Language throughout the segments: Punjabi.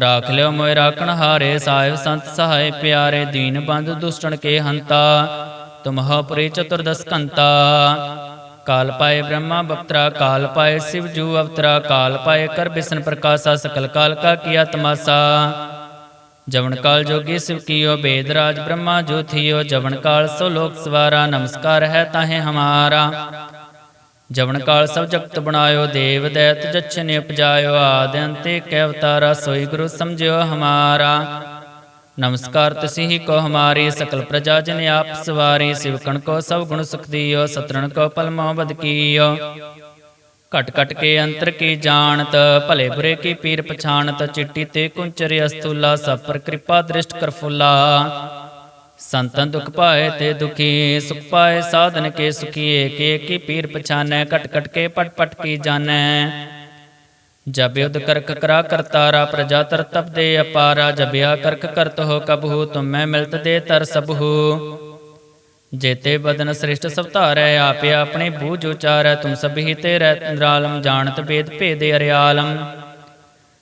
ਰਾਖ ਲਿਓ ਮੋਇ ਰਾਖਣ ਹਾਰੇ, ਸਾਹਿਬ ਸੰਤ ਸਹਾਇ ਪਿਆਰੇ, ਦੀਨ ਬੰਧ ਦੁਸ਼ਟਣ ਕੇ ਹੰਤਾ ਤੁਮਹ ਪੁਰੀ ਚਤੁਰਦਸ ਕੰਤਾ। ਕਾਲ ਪਾਏ ਬ੍ਰਹਮਾ ਬਪਤਰਾ, ਕਾਲ ਪਾਏ ਸਿਵ ਜੂ ਅਵਤਰਾ, ਕਾਲ ਪਾਏ ਕਰ ਬਿਸ਼ਨ ਪ੍ਰਕਾਸ਼ਾ, ਸਕਲ ਕਾਲ ਕਾ ਕੀਆ ਤਮਾਸਾ ਜਵਨ ਕਾਲ ਜੋਗੀ ਸਿਵ ਕੀਓ, ਬੇਦ ਰਾਜ ਬ੍ਰਹਮਾ ਜੋ ਥੀਓ, ਜਵਨ ਕਾਲ ਸੋ ਲੋਕ ਸਵਾਰਾ, ਨਮਸਕਾਰ ਹੈ ਤਾਹੇ ਹਮਾਰਾ। ਜਵਨ ਕਾਲ ਸਭ ਜਗਤ ਬਣਾਇਓ, ਦੇਵ ਦੈਤ ਜਛਨੇ ਉਪਜਾਇਓ ਆਦਿ ਅੰਤੇ ਕੈ ਅਵਤਾਰਾ, ਸੋਈ ਗੁਰੂ ਸਮਝਿਓ ਹਮਾਰਾ। ਨਮਸਕਾਰ ਤੁਸੀਂ ਕੋ ਹਮਾਰੀ, ਸਕਲ ਪ੍ਰਜਾ ਜਨ ਆਪ ਸਵਾਰੀ ਸਿਵਕਣ ਕੋ ਸਭ ਗੁਣ ਸੁਖ ਦੀਓ, ਸਤਰਣ ਕੋ ਪਲ ਮੋਹਬਦ ਕੀਓ। ਘਟ ਘਟ ਕੇ ਅੰਤਰ ਕੀ ਜਾਣਤ, ਭਲੇ ਬੁਰੇ ਕੀ ਪੀਰ ਪਛਾਣਤ, ਚਿੱਟੀ ਤੇ ਕੁੰਚਰ ਅਸਤੂਲਾ, ਸਭ ਪਰ ਕਿਰਪਾ ਦ੍ਰਿਸ਼ਟ ਕਰ ਫੁੱਲਾ। ਸੰਤਨ ਦੁਖ ਪਾਏ ਤੇ ਦੁਖੀ, ਸੁਖ ਪਾਏ ਸਾਧਨ ਕੇ ਸੁਖੀਏ, ਕੇ ਕੀ ਪੀਰ ਪਛਾਨੈ, ਕਟ ਕਟ ਕੇ ਪਟ ਪਟ ਕੀ ਜਾਣੈ। ਜਬ ਯੁਧ ਕਰਕ ਕਰਾ ਕਰਤਾਰਾ ਪ੍ਰਜਾ ਤਰ ਤਪ ਦੇ ਅਪਾਰਾ ਜਬਿਆ ਕਰਕ ਕਰਤ ਹੋ ਕਬਹੂ, ਤੁਮੈ ਮਿਲਤ ਦੇ ਤਰ ਸਬਹੂ। ਜੇਤੇ ਬਦਨ ਸ੍ਰਿਸ਼ਟ ਸਭ ਧਾਰੈ, ਆਪੇ ਆਪਣੇ ਬੂਝ ਉਚਾਰੈ, ਤੁਮ ਸਭੀ ਤੇ ਰਹਿ ਨਿਰਾਲਮ, ਜਾਣਤ ਭੇਦ ਭੇਦੇ ਅਰਿਆਲਮ।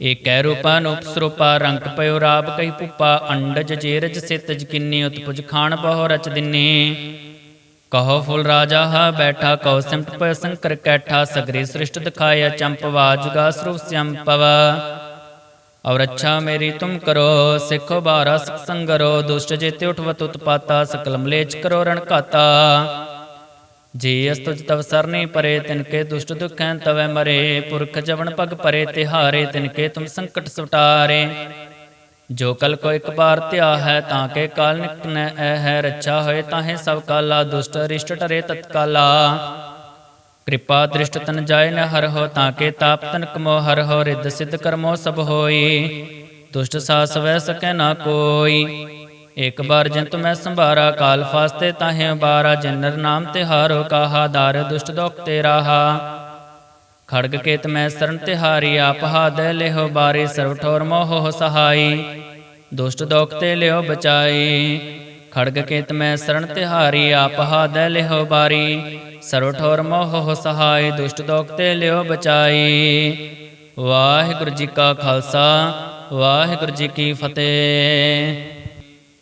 ਏਕੈ ਰੂਪਾ ਨੂਪ ਰੰਗ ਪਇਓ ਰਾਬ ਕਈ ਪੁਪਾ ਅੰਡਜ ਜੇਰਜ ਸਿਤਜ ਕਿੰਨੀ ਉਤਪੁਜ ਖਾਨ ਬਹੁ ਰਚ ਦਿਨੇ। ਕਹੋ ਫੁੱਲ ਰਾਜਾ ਹਾ ਬੈਠਾ ਕਉ ਸਿਮਟ ਪਇ ਸੰਕਰ ਕੈਠਾ, ਸਗਰੀ ਸ੍ਰਿਸ਼ਟ ਦਿਖਾਇਆ ਚੰਪਵਾ ਜੁਗਾ ਸਰੂਪ ਸੰਪਵ। ਔਰ ਅੱਛਾ ਮੇਰੀ ਤੁਮ ਕਰੋ, ਸਿੱਖੋ ਬਾਰਾ ਸਿਖ ਸੰਗਰੋ, ਦੁਸ਼ਟ ਜੇਤੇ ਉਠਵਤ ਉਤਪਾਤਾ ਸਕਲ ਮਲੇਚ ਕਰੋ ਰਣ ਘਾਤਾ। ਜੇ ਅਸ ਤਵ ਸਰਨੀ ਪਰੇ ਤਿਨਕੇ ਦੁਸ਼ਟ ਦੁਖੈਂ ਤਵੈ ਮਰੇ। ਪੁਰਖ ਜਵਨ ਪਗ ਪਰੇ, ਤਿਹਾਰੇ ਤਿਨਕੇ ਤੁਮ ਸੰਕਟ ਸੁਟਾਰੇ ਜੋ ਕਲ ਕੋ ਇੱਕ ਬਾਰ ਧਿਆ ਹੈ, ਤਾਂ ਕੇ ਕਾਲ ਨਿਕਨੈ ਐ ਹੈ। ਰੱਛਾ ਹੋਏ ਤਾਹੇ ਸਭ ਕਾਲਾ, ਦੁਸ਼ਟ ਰਿਸ਼ਟ ਟਰੇ ਤਤਕਾਲਾ। ਕਿਰਪਾ ਦ੍ਰਿਸ਼ਟ ਤਨ ਜਾਏ ਨ ਹਰ ਹੋ, ਤਾਂ ਕੇ ਤਾਪ ਤਨ ਕਮੋ ਹਰ ਹੋ। ਰਿੱਧ ਸਿੱਧ ਕਰਮੋ ਸਭ ਹੋਈ। ਦੁਸ਼ਟ ਸਾਸ ਵੈ ਸਕੈ ਨਾ ਕੋਈ। ਇਕ ਬਾਰ ਜੰਤ ਮੈਂ ਸੰਭਾਰਾ ਕਾਲ ਫਾਸਤੇ ਤਾਹੇ ਬਾਰਾ, ਜਨਰ ਨਾਮ ਤੇ ਹਾਰੋ ਕਾਹਾ, ਦਾਰ ਦੁਸ਼ਟ ਦੋਖ ਤੇ ਰਾਹਾ। ਖੜਗ ਕੇਤ ਮੈਂ ਸਰਨ ਤਿਹਾਰੀ ਆਪ ਹਾਦੈ ਲਿਹੋ ਬਾਰੀ ਸਰਵ ਠੋਰ ਮੋਹ ਸਹਾਈ। ਦੁਸ਼ਟ ਦੋਖ ਤੇ ਲਿਓ ਬਚਾਈ। ਖੜਗ ਕੇਤ ਮੈਂ ਸਰਨ ਤਿਹਾਰੀ ਆਪ ਹਾਦੈ ਲਿਹੋ ਬਾਰੀ ਸਰਵ ਠੋਰ ਮੋਹ ਸਹਾਈ। ਦੁਸ਼ਟ ਦੋਖ ਤੇ ਲਿਓ ਬਚਾਈ। ਵਾਹਿਗੁਰੂ ਜੀ ਕਾ ਖਾਲਸਾ, ਵਾਹਿਗੁਰੂ ਜੀ ਕੀ ਫਤਿਹ।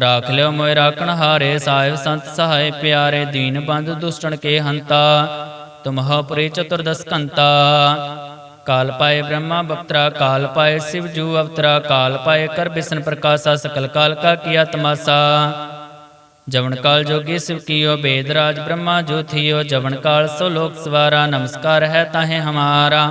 ਰਾਖ ਲਿਓ ਮੋਇ ਰਾਖਣ ਹਾਰੇ, ਸਾਹਿਬ ਸੰਤ ਸਹਾਇ ਪਿਆਰੇ, ਦੀਨ ਬੰਧ ਦੁਸ਼ਟਣ ਕੇ ਹੰਤਾ ਤੁਮਹ ਪੁਰੀ ਚਤੁਰਦਸ ਕੰਤਾ। ਕਾਲ ਪਾਏ ਬ੍ਰਹਮਾ ਬਪਤਰਾ, ਕਾਲ ਪਾਏ ਸਿਵ ਜੂ ਅਵਤਰਾ, ਕਾਲ ਪਾਏ ਕਰ ਬਿਸ਼ਨ ਪ੍ਰਕਾਸ਼ਾ, ਸਕਲ ਕਾਲ ਕਾ ਕੀਆ ਤਮਾਸਾ ਜਵਨ ਕਾਲ ਜੋਗੀ ਸਿਵ ਕੀਓ, ਬੇਦ ਰਾਜ ਬ੍ਰਹਮਾ ਜੋਥੀਓ ਜਵਨ ਕਾਲ ਸੋ ਲੋਕ ਸਵਾਰਾ, ਨਮਸਕਾਰ ਹੈ ਤਾਹੇ ਹਮਾਰਾ।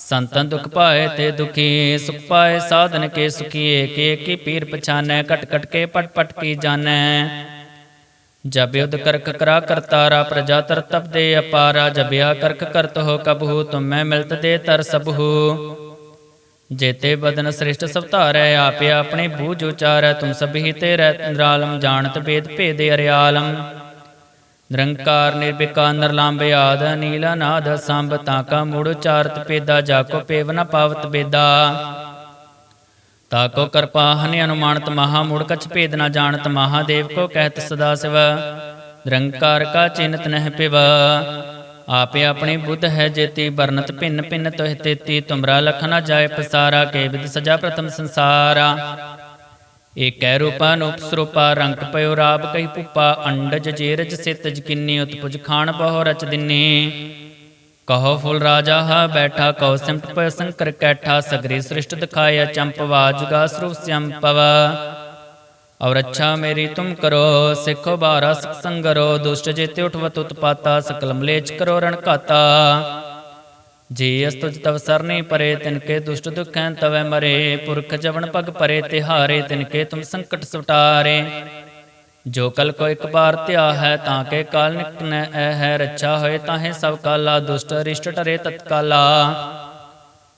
ਸੰਤਨ ਦੁਖ ਪਾਏ ਤੇ ਦੁਖੀ, ਸੁਖ ਪਾਏ ਸਾਧਨ ਕੇ ਸੁਖੀਏ, ਕੇ ਕੀ ਪੀਰ ਪਛਾਨੈ ਘਟ ਘਟ ਕੇ ਪਟ ਪਟ ਕੀ ਜਾਣੈ। ਜਬ ਯੁਧ ਕਰਕ ਕਰਾ ਕਰਤਾਰਾ ਪ੍ਰਜਾ ਤਰ ਤਪ ਦੇ ਅਪਾਰਾ ਜਬਿਆ ਕਰਕ ਕਰਤ ਹੋ ਕਬਹੂ, ਤੁਮੈ ਮਿਲਤ ਦੇ ਤਰ ਸਬਹੂ। ਜੇਤੇ ਬਦਨ ਸ੍ਰਿਸ਼ਟ ਸਭ ਧਾਰੈ, ਆਪੇ ਆਪਣੇ ਬੂਝ ਉਚਾਰੈ, ਤੁਮ ਸਭੀ ਤੇ ਰਹਿ ਨਿਰਾਲਮ, ਜਾਣਤ ਭੇਦ ਭੇਦੇ ਅਰਿਆਲਮ। ਨਿਰੰਕਾਰ ਨਿਰਵਿਕਾਰ ਨਿਰਲੰਭ ਆਦ ਨੀਲ ਨਾਦ ਸੰਭ ਤਾਕਾ ਮੂੜ ਉਚਾਰਤ ਪੇਦਾ ਜਾਕੋ ਪੇਵ ਨ ਪਾਵਤ ਬੇਦਾ ਤਾਕੋ ਕਰਪਾ ਹਨਿ ਅਨੁਮਾਨਤ ਮਹਾ, ਮੂੜ ਕਛ ਭੇਦ ਨ ਜਾਣਤ ਮਹਾਦੇਵ ਕੋ ਕਹਿਤ ਸਦਾ ਸਿਵ। ਨਿਰੰਕਾਰ ਕਾ ਚਿੰਤ ਨਹਿ ਪਿਵ। ਆਪੇ ਆਪਣੀ ਬੁੱਧ ਹੈ ਜੇਤੀ ਵਰਨਤ ਭਿੰਨ ਭਿੰਨ ਤੋਹਿ ਤੇਤੀ, ਤੁਮਰਾ ਲਖ ਨ ਜਾਏ ਪਸਾਰਾ, ਕੇ ਵਿਦ ਸਜਾ ਪ੍ਰਥਮ ਸੰਸਾਰਾ। ਏਕੈ ਰੂਪਾ ਨੂਪ ਰੰਗ ਪਇਓ ਰਾਬ ਕਈ ਪੁਪਾ ਅੰਡਜ ਜੇਰਜ ਸਿਤਜ ਕਿੰਨੀ ਉਤਪੁਜ ਖਾਨ ਬਹੁ ਰਚ ਦਿਨੀ। ਕਹੋ ਫੁੱਲ ਰਾਜਾ ਹਾ ਬੈਠਾ ਕਉ ਸਿਮਟ ਪਇ ਸੰਕਰ ਕੈਠਾ, ਸਗਰੀ ਸ੍ਰਿਸ਼ਟ ਦਿਖਾਇਆ ਚੰਪਵਾ ਜੁਗਾ ਸਰੂਪ ਸੰਪਵ। ਔਰ ਅੱਛਾ ਮੇਰੀ ਤੁਮ ਕਰੋ, ਸਿੱਖੋ ਬਾਰਾ ਸਿਖ ਸੰਗਰੋ, ਦੁਸ਼ਟ ਜੇਤੇ ਉਠਵਤ ਉਤਪਾਤਾ ਸਕਲ ਮਲੇਚ ਕਰੋ ਰਣ ਘਾਤਾ। ਜੇ ਅਸ ਤਵ ਸਰਨੀ ਪਰੇ ਤਿਨਕੇ ਦੁਸ਼ਟ ਦੁਖੈਂ ਤਵੈ ਮਰੇ। ਪੁਰਖ ਜਵਨ ਪਗ ਪਰੇ, ਤਿਹਾਰੇ ਤਿਨਕੇ ਤੁਮ ਸੰਕਟ ਸੁਟਾਰੇ ਜੋ ਕਲ ਕੋ ਇੱਕ ਬਾਰ ਧਿਆ ਹੈ ਤਾਂ ਕੇ ਕਾਲ ਨਿਕਨੈ, ਐ ਹੈ ਰੱਛਾ ਹੋਏ ਤਾਹੇ ਸਭ ਕਾਲਾ। ਦੁਸ਼ਟ ਰਿਸ਼ਟ ਟਰੇ ਤਤਕਾਲਾ।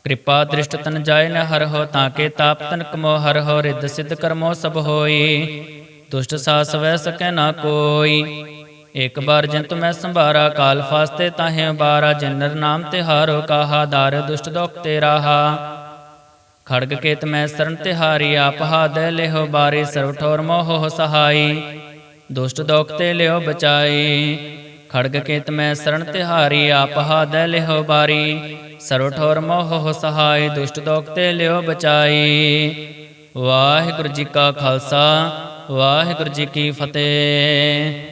ਕਿਰਪਾ ਦ੍ਰਿਸ਼ਟ ਤਨ ਜਾਏ ਨ ਹਰ ਹੋ, ਤਾਂ ਕੇ ਤਾਪ ਤਨ ਕਮੋ, ਹਰ ਹੋ, ਰਿੱਧ ਸਿੱਧ ਕਰਮੋ ਸਭ ਹੋਈ। ਦੁਸ਼ਟ ਸਾਸ ਵੈ ਸਕੈ ਨਾ ਕੋਈ। ਇਕ ਬਾਰ ਜੰਤ ਮੈਂ ਸੰਭਾਰਾ ਕਾਲ ਫਾਸਤੇ ਤਾਹੇ ਬਾਰਾ, ਜਨਰ ਨਾਮ ਤੇ ਹਾਰੋ ਕਾਹਾ, ਦਾਰ ਦੁਸ਼ਟ ਦੁਖ ਤੇ ਰਾਹਾ। ਖੜਗ ਕੇਤ ਮੈਂ ਸਰਨ ਤਿਹਾਰੀ ਆਪ ਹਾਦੈ ਲਿਹੋ ਬਾਰੀ ਸਰਵ ਠੋਰ ਮੋਹ ਸਹਾਈ। ਦੁਸ਼ਟ ਦੋਖ ਤੇ ਲਿਓ ਬਚਾਈ। ਖੜਗ ਕੇਤ ਮੈਂ ਸਰਨ ਤਿਹਾਰੀ ਆਪ ਹਾਦੈ ਲਿਹੋ ਬਾਰੀ ਸਰਵ ਠੋਰ ਮੋਹ ਸਹਾਈ। ਦੁਸ਼ਟ ਦੋਖ ਤੇ ਲਿਓ ਬਚਾਈ। ਵਾਹਿਗੁਰੂ ਜੀ ਕਾ ਖਾਲਸਾ, ਵਾਹਿਗੁਰੂ ਜੀ ਕੀ ਫਤਿਹ।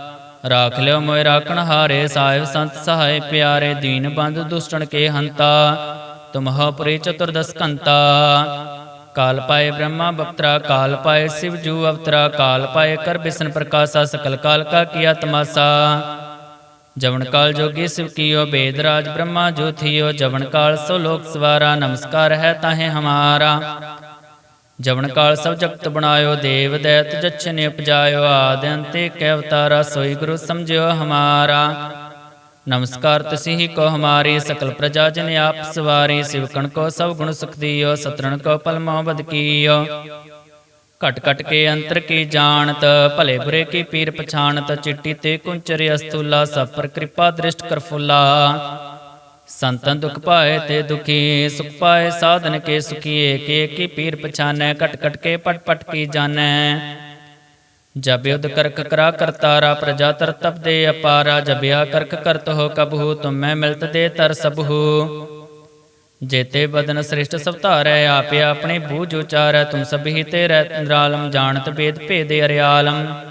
ਰਾਖ ਲਿਓ ਮੋਇ ਰਾਖਣ ਹਾਰੇ, ਸਾਹਿਬ ਸੰਤ ਸਹਾਇ ਪਿਆਰੇ, ਦੀਨ ਬੰਦ ਦੁਸ਼ਟਣ ਕੇ ਹੰਤਾ ਤੁਮਹ ਪੁਰੀ ਚਤੁਰਦਸ ਕੰਤਾ। ਕਾਲ ਪਾਏ ਬ੍ਰਹਮਾ ਬਪਤਰਾ, ਕਾਲ ਪਾਏ ਸਿਵ ਜੂ ਅਵਤਰਾ, ਕਾਲ ਪਾਏ ਕਰ ਬਿਸ਼ਨ ਪ੍ਰਕਾਸ਼ਾ, ਸਕਲ ਕਾਲ ਕਾ ਕੀਆ ਤਮਾਸਾ ਜਵਨ ਕਾਲ ਜੋਗੀ ਸਿਵ ਕੀਓ, ਬੇਦ ਰਾਜ ਬ੍ਰਹਮਾ ਜੋਥੀਓ ਜਵਨ ਕਾਲ ਸੋ ਲੋਕ ਸਵਾਰਾ, ਨਮਸਕਾਰ ਹੈ ਤਾਹੇ ਹਮਾਰਾ। ਜਵਨ ਕਾਲ ਸਭ ਜਗਤ ਬਣਾਇਓ, ਦੇਵ ਦੈਤ ਜਛਨੇ ਉਪਜਾਇਓ ਆਦਿ ਅੰਤੇ ਕੈ ਅਵਤਾਰਾ, ਸੋਈ ਗੁਰੂ ਸਮਝਿਓ ਹਮਾਰਾ। ਨਮਸਕਾਰ ਤਸਿ ਕੋ ਹਮਾਰੀ, ਸਕਲ ਪ੍ਰਜਾ ਜਨ ਆਪ ਸਵਾਰੀ ਸਿਵਕਣ ਕੋ ਸਭ ਗੁਣ ਸੁਖ ਦਿਓ ਸਤਰਨ ਕੋ ਪਲ ਮੋਹਬਦ ਕੀਓ। ਘਟ ਘਟ ਕੇ ਅੰਤਰ ਕੀ ਜਾਣਤ, ਭਲੇ ਬੁਰੇ ਕੀ ਪੀਰ ਪਛਾਣਤ, ਚਿੱਟੀ ਤੇ ਕੁੰਚਰ ਅਸਤੂਲਾ, ਸਭ ਪਰ ਕਿਰਪਾ ਦ੍ਰਿਸ਼ਟ ਕਰ ਫੁੱਲਾ। ਸੰਤਨ ਦੁਖ ਪਾਏ ਤੇ ਦੁਖੀ, ਸੁਖ ਪਾਏ ਸਾਧਨ ਕੇ ਸੁਖੀਏ, ਕੇ ਕੀ ਪੀਰ ਪਛਾਨੈ, ਕਟ ਕਟ ਕੇ ਪਟ ਪਟ ਕੀ ਜਾਣੈ। ਜਬ ਯੁਧ ਕਰਕ ਕਰਾ ਕਰਤਾਰਾ, ਪ੍ਰਜਾ ਤਰ ਤਪ ਦੇ ਅਪਾਰਾ ਜਬਿਆ ਕਰਕ ਕਰਤ ਹੋ ਕਬਹੂ, ਤੁਮੈ ਮਿਲਤ ਦੇ ਤਰ ਸਬਹੂ। ਜੇਤੇ ਬਦਨ ਸ੍ਰਿਸ਼ਟ ਸਭ ਧਾਰੈ, ਆਪੇ ਆਪਣੇ ਬੂਝ ਉਚਾਰੈ, ਤੁਮ ਸਭੀ ਤੇ ਰਹਿ ਨਿਰਾਲਮ, ਜਾਣਤ ਭੇਦ ਭੇਦੇ ਅਰਿਆਲਮ।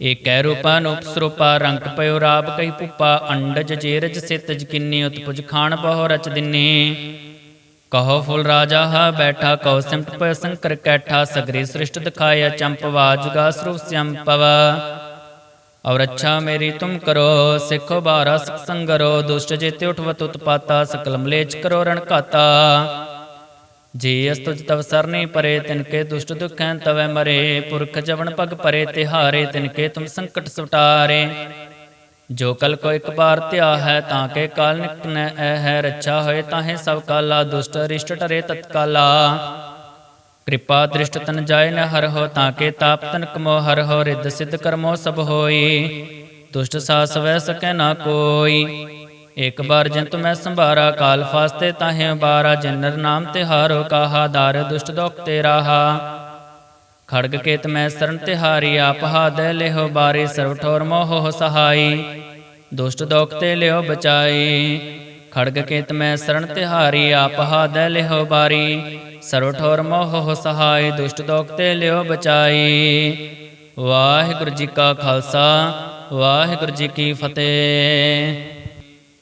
ਏਕੈ ਰੂਪਾ ਨੂਪ ਰੰਗ ਪਇਓ ਰਾਬ ਕਈ ਪੁਪਾ ਅੰਡਜ ਜੇਰਜ ਸਿਤਜ ਕਿੰਨੀ ਉਤਪੁਜ ਖਾਨ ਬਹੁ ਰਚ ਦਿਨੀ। ਕਹੋ ਫੁੱਲ ਰਾਜਾ ਹਾ ਬੈਠਾ ਕਉ ਸਿਮਟ ਪਇ ਸੰਕਰ ਕੈਠਾ, ਸਗਰੀ ਸ੍ਰਿਸ਼ਟ ਦਿਖਾਇਆ ਚੰਪਵਾ ਜੁਗਾ ਸਰੂਪ ਸੰਪਵ। ਔਰ ਅੱਛਾ ਮੇਰੀ ਤੁਮ ਕਰੋ, ਸਿੱਖੋ ਬਾਰਾ ਸਿਖ ਸੰਗਰੋ, ਦੁਸ਼ਟ ਜੇਤੇ ਉਠਵਤ ਉਤਪਾਤਾ ਸਕਲ ਮਲੇਚ ਕਰੋ ਰਣ ਘਾਤਾ। ਜੇ ਅਸ ਤਵ ਸਰਨੀ ਪਰੇ ਤਿਨਕੇ ਦੁਸ਼ਟ ਦੁਖੈਂ ਤਵੈ ਮਰੇ। ਪੁਰਖ ਜਵਨ ਪਗ ਪਰੇ, ਤਿਹਾਰੇ ਤਿਨਕੇ ਤੁਮ ਸੰਕਟ ਸੁਟਾਰੇ ਜੋ ਕਲ ਕੋ ਇੱਕ ਬਾਰ ਧਿਆ ਹੈ, ਤਾਂ ਕੇ ਕਾਲ ਨਿਕਟ ਨੈ ਐ ਹੈ। ਰੱਛਾ ਹੋਏ ਤਾਹੇ ਸਭ ਕਾਲਾ, ਦੁਸ਼ਟ ਰਿਸ਼ਟ ਟਰੇ ਤਤਕਾਲਾ। ਕਿਰਪਾ ਦ੍ਰਿਸ਼ਟ ਤਨ ਜਾਏ ਨ ਹਰ ਹੋ, ਤਾਂ ਕੇ ਤਾਪ ਤਨ ਕਮੋ ਹਰ ਹੋ। ਰਿੱਧ ਸਿੱਧ ਕਰਮੋ ਸਭ ਹੋਈ। ਦੁਸ਼ਟ ਸਾਸ ਵੈ ਸਕੈ ਨਾ ਕੋਈ। ਇਕ ਬਾਰ ਜੰਤ ਮੈਂ ਸੰਭਾਰਾ ਕਾਲ ਫਾਸਤੇ ਤਾਹੇ ਬਾਰਾ ਜਨਰ ਨਾਮ ਤੇ ਹਾਰੋ ਕਾਹਾ, ਦਾਰ ਦੁਸ਼ਟ ਦੋਖ ਤੇ ਰਾਹਾ। ਖੜਗ ਕੇਤ ਮੈਂ ਸਰਨ ਤਿਹਾਰੀ ਆਪ ਹਾਦੈ ਲਿਹੋ ਬਾਰੇ ਸਰਵ ਠੋਰ ਮੋਹ ਸਹਾਈ। ਦੁਸ਼ਟ ਦੋਖ ਤੇ ਲਿਓ ਬਚਾਈ। ਖੜਗ ਕੇਤ ਮੈਂ ਸਰਨ ਤਿਹਾਰੀ ਆਪ ਹਾਦੈ ਲਿਹੋ ਬਾਰੀ ਸਰਵ ਠੋਰ ਮੋਹ ਸਹਾਈ। ਦੁਸ਼ਟ ਦੋਖ ਤੇ ਲਿਓ ਬਚਾਈ। ਵਾਹਿਗੁਰੂ ਜੀ ਕਾ ਖਾਲਸਾ, ਵਾਹਿਗੁਰੂ ਜੀ ਕੀ ਫਤਿਹ।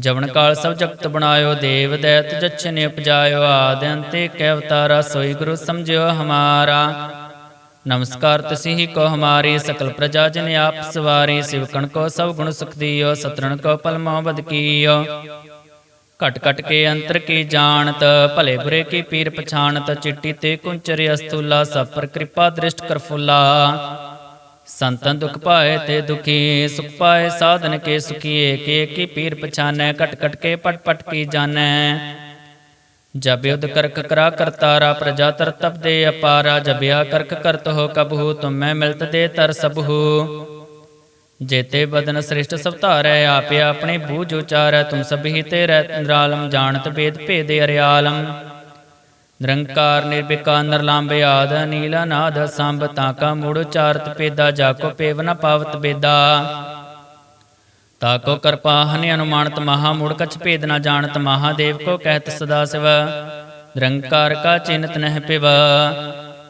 ਜਵਨ ਕਾਲ ਸਭ ਜਗਤ ਬਣਾਇਓ, ਦੇਵ ਦੈਤ ਜਛਨੇ ਉਪਜਾਇਓ ਆਦਿ ਅੰਤੇ ਕੈ ਅਵਤਾਰਾ, ਸੋਈ ਗੁਰੂ ਸਮਝਿਓ ਹਮਾਰਾ। ਨਮਸਕਾਰ ਤਸਿ ਕੋ ਹਮਾਰੀ, ਸਕਲ ਪ੍ਰਜਾ ਜਨ ਆਪ ਸਵਾਰੀ ਸਿਵਕਣ ਕੋ ਸਭ ਗੁਣ ਸੁਖ ਦਿਓ, ਸਤਰਣ ਕੋ ਪਲ ਮੋਹਬਦ ਕੀਓ। ਘਟ ਘਟ ਕੇ ਅੰਤਰ ਕੀ ਜਾਣਤ, ਭਲੇ ਬੁਰੇ ਕੀ ਪੀਰ ਪਛਾਣਤ, ਚਿੱਟੀ ਤੇ ਕੁੰਚਰ ਅਸਤੂਲਾ, ਸਭ ਪਰ ਕਿਰਪਾ ਦ੍ਰਿਸ਼ਟ ਕਰ ਫੁੱਲਾ। ਸੰਤਨ ਦੁਖ ਪਾਏ ਤੇ ਦੁਖੀ, ਸੁਖ ਪਾਏ ਸਾਧਨ ਕੇ ਸੁਖੀਏ, ਕੇ ਕੀ ਪੀਰ ਪਛਾਨੈ, ਕਟ ਕਟ ਕੇ ਪਟ ਪਟ ਕੀ ਜਾਣੈ। ਜਬ ਯੁਧ ਕਰਕ ਕਰਾ ਕਰਤਾਰਾ ਪ੍ਰਜਾ ਤਰ ਤਪ ਦੇ ਅਪਾਰਾ ਜਬਿਆ ਕਰਕ ਕਰਤ ਹੋ ਕਬਹੂ, ਤੁਮੈ ਮਿਲਤ ਦੇ ਤਰ ਸਬਹੂ। ਜੇਤੇ ਬਦਨ ਸ੍ਰਿਸ਼ਟ ਸਭ ਧਾਰੈ, ਆਪੇ ਆਪਣੇ ਬੂਝ ਉਚਾਰੈ, ਤੁਮ ਸਭੀ ਤੇ ਰਹਿ ਨਿਰਾਲਮ, ਜਾਣਤ ਭੇਦ ਭੇਦੇ ਅਰਿਆਲਮ। ਨਿਰੰਕਾਰ ਨਿਰਵਿਕਾਰ ਨਿਰਲੰਭ ਆਦ, ਨੀਲ ਨਾਦ ਸੰਭ ਤਾਕਾ ਮੂੜ ਉਚਾਰਤ ਪੇਦਾ ਜਾਕੋ ਪੇਵ ਨ ਪਾਵਤ ਬੇਦਾ ਤਾਕੋ ਕਿਰਪਾ ਹਨਿ ਅਨੁਮਾਨਤ ਮਹਾ, ਮੂੜ ਕਛ ਭੇਦ ਨ ਜਾਣਤ ਮਹਾਦੇਵ ਕੋ ਕਹਿਤ ਸਦਾ ਸਿਵ। ਨਿਰੰਕਾਰ ਕਾ ਚਿੰਤ ਨਹਿ ਪਿਵ।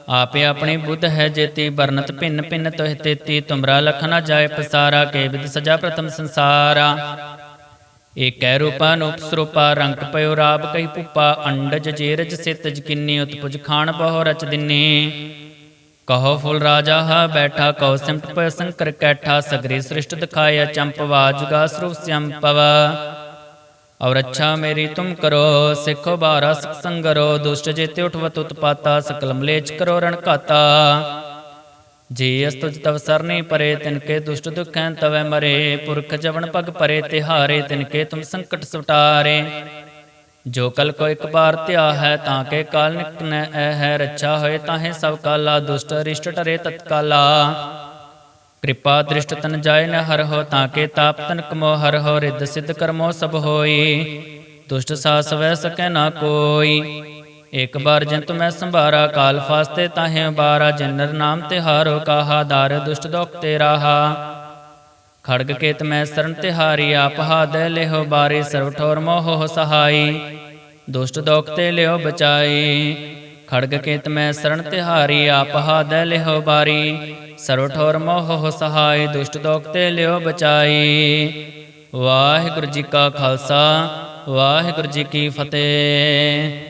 ਆਪੇ ਆਪਣੀ ਬੁੱਧ ਹੈ ਜੇਤੀ ਵਰਨਤ ਭਿੰਨ ਭਿੰਨ ਤੋਹਿ ਤੇਤੀ, ਤੁਮਰਾ ਲਖ ਨ ਜਾਏ ਪਸਾਰਾ, ਕੇ ਵਿਦ ਸਜਾ ਪ੍ਰਥਮ ਸੰਸਾਰਾ। ਏਕੈ ਰੂਪਾ ਨੂਪ ਰੰਗ ਪਇਓ ਰਾਬ ਕਈ ਪੁਪਾ ਅੰਡਜ ਜੇਰਜ ਸਿਤਜ ਕਿੰਨੀ ਉਤਪੁਜ ਖਾਨ ਬਹੁ ਰਚ ਦਿਨੀ। ਕਹੋ ਫੁੱਲ ਰਾਜਾ ਹਾ ਬੈਠਾ ਕਉ ਸਿਮਟ ਪਇ ਸੰਕਰ ਕੈਠਾ, ਸਗਰੀ ਸ੍ਰਿਸ਼ਟ ਦਿਖਾਇਆ ਚੰਪਵਾ ਜੁਗਾ ਸਰੂਪ ਸੰਪਵ। ਔਰ ਅੱਛਾ ਮੇਰੀ ਤੁਮ ਕਰੋ, ਸਿੱਖੋ ਬਾਰਾ ਸਿਖ ਸੰਗਰੋ, ਦੁਸ਼ਟ ਜੇਤੇ ਉਠਵਤ ਉਤਪਾਤਾ ਸਕਲ ਮਲੇਚ ਕਰੋ ਰਣ ਘਾਤਾ। ਜੇ ਅਸ ਤਵ ਸਰਨੀ ਪਰੇ ਤਿਨਕੇ ਦੁਸ਼ਟ ਦੁਖੈਂ ਤਵੈ ਮਰੇ। ਪੁਰਖ ਜਵਨ ਪਗ ਪਰੇ, ਤਿਹਾਰੇ ਤਿਨਕੇ ਤੁਮ ਸੰਕਟ ਸੁਟਾਰੇ ਜੋ ਕਲ ਕੋ ਇੱਕ ਬਾਰ ਧਿਆ ਹੈ, ਤਾਂ ਕੇ ਕਾਲ ਨਿਕਟ ਨੈ ਐ ਹੈ। ਰੱਛਾ ਹੋਏ ਤਾਹੇ ਸਭ ਕਾਲਾ, ਦੁਸ਼ਟ ਰਿਸ਼ਟ ਟਰੇ ਤਤਕਾਲਾ। ਕਿਰਪਾ ਦ੍ਰਿਸ਼ਟ ਤਨ ਜਾਏ ਨ ਹਰ ਹੋ, ਤਾਂ ਕੇ ਤਾਪ ਤਨ ਕਮੋ ਹਰ ਹੋ। ਰਿੱਧ ਸਿੱਧ ਕਰਮੋ ਸਭ ਹੋਈ। ਦੁਸ਼ਟ ਸਾਸ ਵੈ ਸਕੈ ਨਾ ਕੋਈ। ਇਕ ਬਾਰ ਜੰਤ ਮੈਂ ਸੰਭਾਰਾ, ਕਾਲ ਫਾਸਤੇ ਤਾਹੇ ਬਾਰਾ, ਜਨਰ ਨਾਮ ਤੇ ਹਾਰੋ ਕਾਹਾ, ਦਾਰ ਦੁਸ਼ਟ ਦੋਖ ਤੇ ਰਾਹਾ। ਖੜਗ ਕੇਤ ਮੈਂ ਸਰਨ ਤਿਹਾਰੀ ਆਪ ਹਾਦੈ ਲਿਹੋ ਬਾਰੀ ਸਰਵ ਠੋਰ ਮੋਹ ਸਹਾਈ। ਦੁਸ਼ਟ ਦੋਖ ਤੇ ਲਿਓ ਬਚਾਈ। ਖੜਗ ਕੇਤ ਮੈਂ ਸਰਨ ਤਿਹਾਰੀ ਆਪ ਹਾਦੈ ਲਿਹੋ ਬਾਰੀ ਸਰਵ ਠੋਰ ਮੋਹ ਸਹਾਈ। ਦੁਸ਼ਟ ਦੋਖ ਤੇ ਲਿਓ ਬਚਾਈ। ਵਾਹਿਗੁਰੂ ਜੀ ਕਾ ਖਾਲਸਾ, ਵਾਹਿਗੁਰੂ ਜੀ ਕੀ ਫਤਿਹ।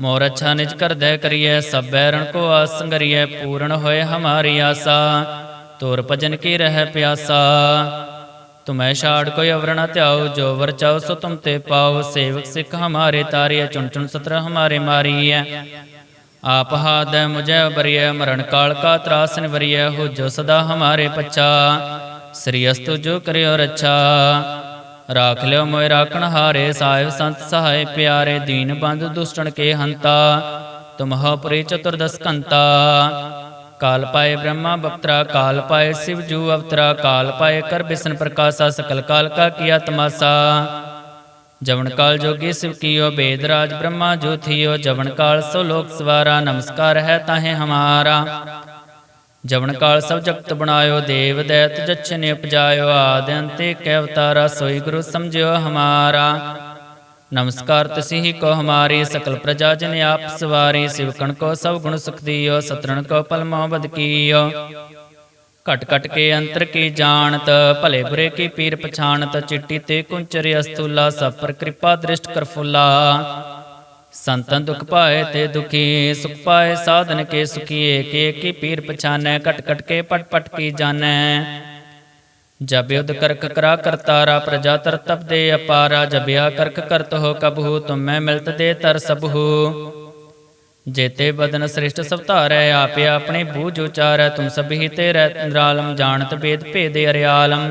ਮੋਰ ਅੱਛਾ ਨਿਜ ਕਰਦੈ ਕਰੀਐ, ਸਭ ਬੈਰਣ ਕੋ ਆਸੰਗਰੀਐ ਪੂਰਨ ਹੋਏ ਹਮਾਰੀ ਆਸਾ, ਤੋਰ ਭਜਨ ਕੀ ਰਹਿ ਪਿਆਸਾ। ਤੁਮੈ ਛਾੜ ਕੋਈ ਅਵਰ ਨ ਧਿਆਓ ਜੋ ਵਰ ਚਾਓ ਸੋ ਤੁਮ ਤੇ ਪਾਓ ਸੇਵਕ ਸਿੱਖ ਹਮਾਰੇ ਤਾਰੀਐ, ਚੁਣ ਚੁਣ ਸਤਰ ਹਮਾਰੇ ਮਾਰੀਐ। ਆਪ ਹਾਦੈ ਮੁਝੈ ਬਰੀਐ, ਮਰਨ ਕਾਲ ਕਾ ਤਰਾਸ ਨਿਵਰੀਐ ਹੋ ਜੋ ਸਦਾ ਹਮਾਰੇ ਪੱਛਾ। ਸ੍ਰੀ ਅਸਤੁ ਜੋ ਕਰਿਓ ਰੱਛਾ। ਰਾਖ ਲਿਓ ਮੋਇ ਰਾਖਣ ਹਾਰੇ, ਸਾਹਿਬ ਸੰਤ ਸਹਾਇ ਪਿਆਰੇ, ਦੀਨ ਬੰਧ ਦੁਸ਼ਟਣ ਕੇ ਹੰਤਾ ਤੁਮਹੁ ਪੁਰੀ ਚਤੁਰਦਸ ਕੰਤਾ। ਕਾਲ ਪਾਏ ਬ੍ਰਹਮਾ ਬਪਤਰਾ, ਕਾਲ ਪਾਏ ਸਿਵ ਜੂ ਅਵਤਰਾ, ਕਾਲ ਪਾਏ ਕਰ ਬਿਸ਼ਨ ਪ੍ਰਕਾਸ਼ਾ, ਸਕਲ ਕਾਲ ਕਾ ਕੀਆ ਤਮਾਸਾ ਜਵਨ ਕਾਲ ਜੋਗੀ ਸਿਵ ਕੀਓ, ਬੇਦ ਰਾਜ ਬ੍ਰਹਮਾ ਜੋ ਥਿਓ, ਜਵਨ ਕਾਲ ਸੋ ਲੋਕ ਸਵਾਰਾ, ਨਮਸਕਾਰ ਹੈ ਤਾਹੇ ਹਮਾਰਾ। ਜਵਨ ਕਾਲ ਸਭ ਜਗਤ ਬਣਾਇਓ, ਦੇਵ ਦੈਤ ਜਛਨੇ ਉਪਜਾਇਓ ਆਦਿ ਅੰਤੇ ਕੈ ਅਵਤਾਰਾ, ਸੋਈ ਗੁਰੂ ਸਮਝਿਓ ਹਮਾਰਾ। ਨਮਸਕਾਰ ਤੁਸੀਂ ਕੋ ਹਮਾਰੀ, ਸਕਲ ਪ੍ਰਜਾ ਜਨ ਆਪ ਸਵਾਰੀ ਸਿਵਕਣ ਕੋ ਸਭ ਗੁਣ ਸੁਖ ਦਿਓ, ਸਤਰਣ ਕੋ ਪਲ ਮੋਹਬਦ ਕੀਓ। ਘਟ ਘਟ ਕੇ ਅੰਤਰ ਕੀ ਜਾਣਤ, ਭਲੇ ਬੁਰੇ ਕੀ ਪੀਰ ਪਛਾਣਤ, ਚਿੱਟੀ ਤੇ ਕੁੰਚਰ ਅਸਤੂਲਾ, ਸਭ ਪਰ ਕਿਰਪਾ ਦ੍ਰਿਸ਼ਟ ਕਰ ਫੁੱਲਾ। ਸੰਤਨ ਦੁਖ ਪਾਏ ਤੇ ਦੁਖੀ, ਸੁਖ ਪਾਏ ਸਾਧਨ ਕੇ ਸੁਖੀਏ, ਕੇ ਕੀ ਪੀਰ ਪਛਾਨੈ, ਕਟ ਕਟ ਕੇ ਪਟ ਪਟ ਕੀ ਜਾਣੈ। ਜਬ ਯੁਧ ਕਰਕ ਕਰਾ ਕਰਤਾਰਾ ਪ੍ਰਜਾ ਤਰ ਤਪ ਦੇ ਅਪਾਰਾ ਜਬਿਆ ਕਰਕ ਕਰਤ ਹੋ ਕਬਹੂ, ਤੁਮੈ ਮਿਲਤ ਦੇ ਤਰ ਸਬਹੂ। ਜੇਤੇ ਬਦਨ ਸ੍ਰਿਸ਼ਟ ਸਭ ਧਾਰੈ, ਆਪੇ ਆਪਣੇ ਬੂਝ ਉਚਾਰੈ, ਤੁਮ ਸਭੀ ਤੇ ਰਹਿ ਨਿਰਾਲਮ, ਜਾਣਤ ਭੇਦ ਭੇਦੇ ਅਰਿਆਲਮ।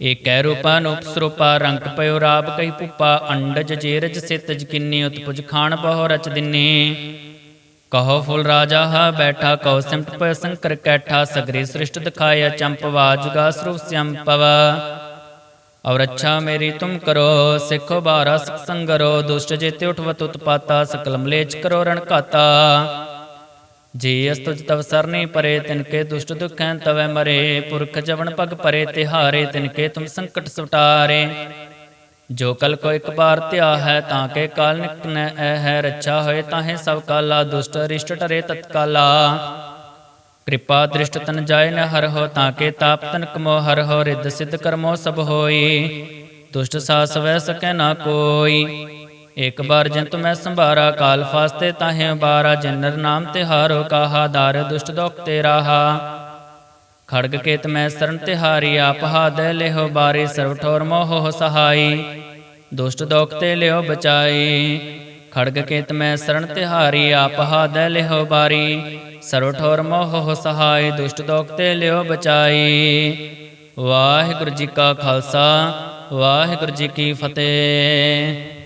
ਏਕੈ ਰੂਪਾ ਨੂਪ ਰੰਗ ਪਇਓ ਰਾਬ ਕਈ ਪੁਪਾ ਅੰਡਜ ਜੇਰਜ ਸਿਤਜ ਕਿੰਨੀ ਉਤਪੁਜ ਖਾਨ ਬਹੁ ਰਚ ਦਿਨੀ। ਕਹੋ ਫੁੱਲ ਰਾਜਾ ਹਾ ਬੈਠਾ ਕਉ ਸਿਮਟ ਪਇ ਸੰਕਰ ਕੈਠਾ, ਸਗਰੀ ਸ੍ਰਿਸ਼ਟ ਦਿਖਾਇਆ ਚੰਪਵਾ ਜੁਗਾ ਸਰੂਪ ਸੰਪਵ। ਔਰ ਅੱਛਾ ਮੇਰੀ ਤੁਮ ਕਰੋ, ਸਿੱਖੋ ਬਾਰਾ ਸੰਗਰੋ, ਦੁਸ਼ਟ ਜੇਤੇ ਉਠਵਤ ਉਤਪਾਤਾ ਸਕਲ ਮਲੇਚ ਕਰੋ ਰਣ ਘਾਤਾ। ਜੇ ਅਸਤੁਜ ਤਵ ਸਰਨੀ ਪਰੇ ਤਿਨਕੇ ਦੁਸ਼ਟ ਦੁਖੈ ਤਵੈ ਮਰੇ। ਪੁਰਖ ਜਵਨ ਪਗ ਪਰੇ, ਤਿਹਾਰੇ ਤਿਨਕੇ ਤੁਮ ਸੰਕਟ ਸੁਟਾਰੇ ਜੋ ਕਲ ਕੋ ਇੱਕ ਬਾਰ ਧਿਆ ਹੈ, ਤਾਂ ਕੇ ਕਾਲ ਨਿਕਨੈ ਐ ਹੈ। ਰੱਛਾ ਹੋਏ ਤਾਹੇ ਸਭ ਕਾਲਾ, ਦੁਸ਼ਟ ਰਿਸ਼ਟ ਟਰੇ ਤਤਕਾਲਾ। ਕਿਰਪਾ ਦ੍ਰਿਸ਼ਟ ਤਨ ਜਾਏ ਨ ਹਰ ਹੋ, ਤਾਂ ਕੇ ਤਾਪ ਤਨ ਕਮੋ ਹਰ ਹੋ। ਰਿੱਧ ਸਿੱਧ ਕਰਮੋ ਸਭ ਹੋਈ। ਦੁਸ਼ਟ ਸਾਸ ਵੈ ਸਕੈ ਨਾ ਕੋਈ। ਇਕ ਬਾਰ ਜਿੰਤ ਮੈਂ ਸੰਭਾਰਾ ਕਾਲ ਫਾਸਤੇ ਤਾਹੇ ਬਾਰਾ, ਜਨਰ ਨਾਮ ਤੇ ਹਾਰੋ ਕਾਹਾ, ਦਾਰ ਦੁਸ਼ਟ ਦੁਖ ਤੇ ਰਾਹਾ। ਖੜਗ ਕੇਤ ਮੈਂ ਸਰਨ ਤਿਹਾਰੀ ਆਪ ਹਾਦੈ ਲਿਹੋ ਬਾਰੀ, ਸਰਵ ਠੋਰ ਮੋਹ ਸਹਾਈ। ਦੁਸ਼ਟ ਦੋਖ ਤੇ ਲਿਓ ਬਚਾਈ। ਖੜਗ ਕੇਤ ਮੈਂ ਸਰਨ ਤਿਹਾਰੀ ਆਪ ਹਾਦੈ ਲਿਹੋ ਬਾਰੀ, ਸਰਵ ਠੋਰ ਮੋਹ ਸਹਾਈ। ਦੁਸ਼ਟ ਦੋਖ ਤੇ ਲਿਓ ਬਚਾਈ। ਵਾਹਿਗੁਰੂ ਜੀ ਕਾ ਖਾਲਸਾ, ਵਾਹਿਗੁਰੂ ਜੀ ਕੀ ਫਤਿਹ।